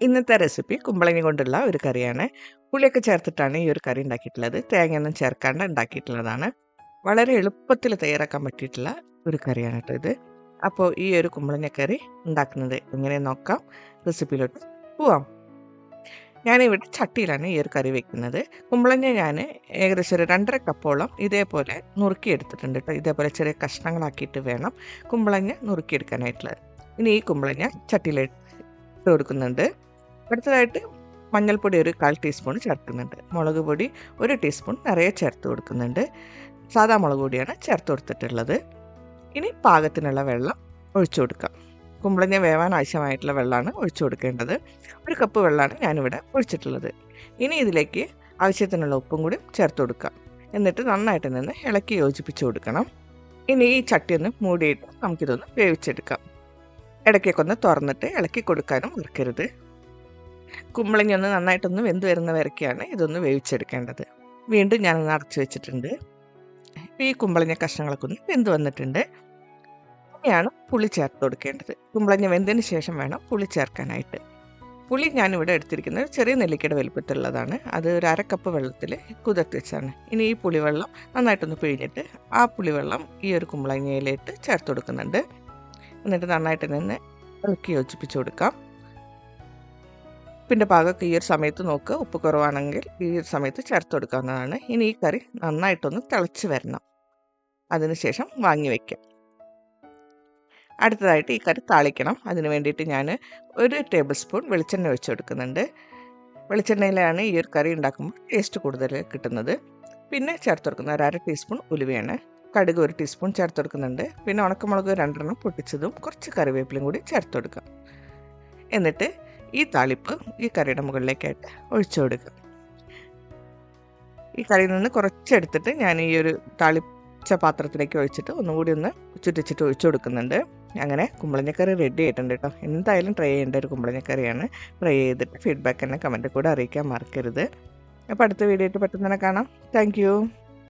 ഇന്നത്തെ റെസിപ്പി കുമ്പളങ്ങി കൊണ്ടുള്ള ഒരു കറിയാണ്. പുളിയൊക്കെ ചേർത്തിട്ടാണ് ഈ ഒരു കറി ഉണ്ടാക്കിയിട്ടുള്ളത്. തേങ്ങയൊന്നും ചേർക്കാണ്ട് ഉണ്ടാക്കിയിട്ടുള്ളതാണ്. വളരെ എളുപ്പത്തിൽ തയ്യാറാക്കാൻ പറ്റിയിട്ടുള്ള ഒരു കറിയാണ് കേട്ടോ ഇത്. അപ്പോൾ ഈ ഒരു കുമ്പളങ്ങക്കറി ഉണ്ടാക്കുന്നത് എങ്ങനെ നോക്കാം. റെസിപ്പിയിലോട്ട് പോവാം. ഞാനിവിടെ ചട്ടിയിലാണ് ഈ ഒരു കറി വെക്കുന്നത്. കുമ്പളങ്ങ ഞാൻ ഏകദേശം ഒരു രണ്ടര കപ്പോളം ഇതേപോലെ നുറുക്കിയെടുത്തിട്ടുണ്ട് കേട്ടോ. ഇതേപോലെ ചെറിയ കഷ്ണങ്ങളാക്കിയിട്ട് വേണം കുമ്പളങ്ങ നുറുക്കിയെടുക്കാനായിട്ടുള്ളത്. ഇനി ഈ കുമ്പളങ്ങ ചട്ടിയിലിട്ട് കൊടുക്കുന്നുണ്ട്. അടുത്തതായിട്ട് മഞ്ഞൾപ്പൊടി ഒരു കാൽ ടീസ്പൂൺ ചേർക്കുന്നുണ്ട്. മുളക് പൊടി ഒരു ടീസ്പൂൺ നിറയെ ചേർത്ത് കൊടുക്കുന്നുണ്ട്. സാധാ മുളക് പൊടിയാണ് ചേർത്ത് കൊടുത്തിട്ടുള്ളത്. ഇനി പാകത്തിനുള്ള വെള്ളം ഒഴിച്ചു കൊടുക്കാം. കുമ്പളങ്ങ വേവാൻ ആവശ്യമായിട്ടുള്ള വെള്ളമാണ് ഒഴിച്ചു കൊടുക്കേണ്ടത്. ഒരു കപ്പ് വെള്ളമാണ് ഞാനിവിടെ ഒഴിച്ചിട്ടുള്ളത്. ഇനി ഇതിലേക്ക് ആവശ്യത്തിനുള്ള ഉപ്പും കൂടി ചേർത്ത് കൊടുക്കാം. എന്നിട്ട് നന്നായിട്ട് നിന്ന് ഇളക്കി യോജിപ്പിച്ച് കൊടുക്കണം. ഇനി ഈ ചട്ടി ഒന്ന് മൂടിയിട്ട് നമുക്കിതൊന്ന് വേവിച്ചെടുക്കാം. ഇടയ്ക്കൊക്കെ ഒന്ന് തുറന്നിട്ട് ഇളക്കി കൊടുക്കാനും മറക്കരുത്. കുമ്പളങ്ങ ഒന്ന് നന്നായിട്ടൊന്ന് വെന്ത് വരുന്ന വരയ്ക്കാണ് ഇതൊന്ന് വേവിച്ചെടുക്കേണ്ടത്. വീണ്ടും ഞാനൊന്ന് അടച്ചു വെച്ചിട്ടുണ്ട്. ഈ കുമ്പളങ്ങ കഷ്ണങ്ങളൊക്കെ ഒന്ന് വെന്ത് വന്നിട്ടുണ്ട്. ഇനിയാണ് പുളി ചേർത്ത് കൊടുക്കേണ്ടത്. കുമ്പളങ്ങ വെന്തതിന് ശേഷം വേണം പുളി ചേർക്കാനായിട്ട്. പുളി ഞാനിവിടെ എടുത്തിരിക്കുന്നത് ചെറിയ നെല്ലിക്കയുടെ വലിപ്പത്തിലുള്ളതാണ്. അത് ഒരു അരക്കപ്പ് വെള്ളത്തിൽ കുതിർത്ത് വെച്ചാണ് ഇനി ഈ പുളിവെള്ളം നന്നായിട്ടൊന്ന് പിഴിഞ്ഞിട്ട് ആ പുളിവെള്ളം ഈ ഒരു കുമ്പളങ്ങയിലിട്ട് ചേർത്ത് കൊടുക്കുന്നുണ്ട്. എന്നിട്ട് നന്നായിട്ട് നിന്ന് ഇളക്കി യോജിപ്പിച്ച് കൊടുക്കാം. ഉപ്പിന്റെ പാകമൊക്കെ ഈ ഒരു സമയത്ത് നോക്കുക ഉപ്പ് കുറവാണെങ്കിൽ ഈ ഒരു സമയത്ത് ചേർത്ത് കൊടുക്കാവുന്നതാണ്. ഇനി ഈ കറി നന്നായിട്ടൊന്ന് തിളച്ച് വരണം. അതിനുശേഷം വാങ്ങി വയ്ക്കാം അടുത്തതായിട്ട് ഈ കറി താളിക്കണം. അതിന് വേണ്ടിയിട്ട് ഞാൻ ഒരു ടേബിൾ സ്പൂൺ വെളിച്ചെണ്ണ ഒഴിച്ച് കൊടുക്കുന്നുണ്ട്. വെളിച്ചെണ്ണയിലാണ് ഈ ഒരു കറി ഉണ്ടാക്കുമ്പോൾ ടേസ്റ്റ് കൂടുതൽ കിട്ടുന്നത്. പിന്നെ ചേർത്ത് കൊടുക്കുന്ന ഒരു അര ടീസ്പൂൺ ഉലുവയാണ്. കടുക് ഒരു ടീസ്പൂൺ ചേർത്ത് കൊടുക്കുന്നുണ്ട്. പിന്നെ ഉണക്കമുളക് രണ്ടെണ്ണം പൊട്ടിച്ചതും കുറച്ച് കറിവേപ്പിലും കൂടി ചേർത്ത് കൊടുക്കാം. എന്നിട്ട് ഈ താളിപ്പ് ഈ കറിയുടെ മുകളിലേക്കായിട്ട് ഒഴിച്ചു കൊടുക്കുക. ഈ കറിയിൽ നിന്ന് കുറച്ചെടുത്തിട്ട് ഞാൻ ഈ ഒരു താളിച്ച പാത്രത്തിലേക്ക് ഒഴിച്ചിട്ട് ഒന്നുകൂടി ഒന്ന് ചുറ്റിച്ചിട്ട് ഒഴിച്ചു കൊടുക്കുന്നുണ്ട്. അങ്ങനെ കുമ്പളഞ്ഞക്കറി റെഡി ആയിട്ടുണ്ട് കേട്ടോ. എന്തായാലും ട്രൈ ചെയ്യേണ്ട ഒരു കുമ്പളഞ്ഞക്കറിയാണ് ട്രൈ ചെയ്തിട്ട് ഫീഡ്ബാക്ക് എന്നെ കമന്റ് കൂടെ അറിയിക്കാൻ മറക്കരുത്. അപ്പോൾ അടുത്ത വീഡിയോ ആയിട്ട് പെട്ടെന്ന് തന്നെ കാണാം. താങ്ക്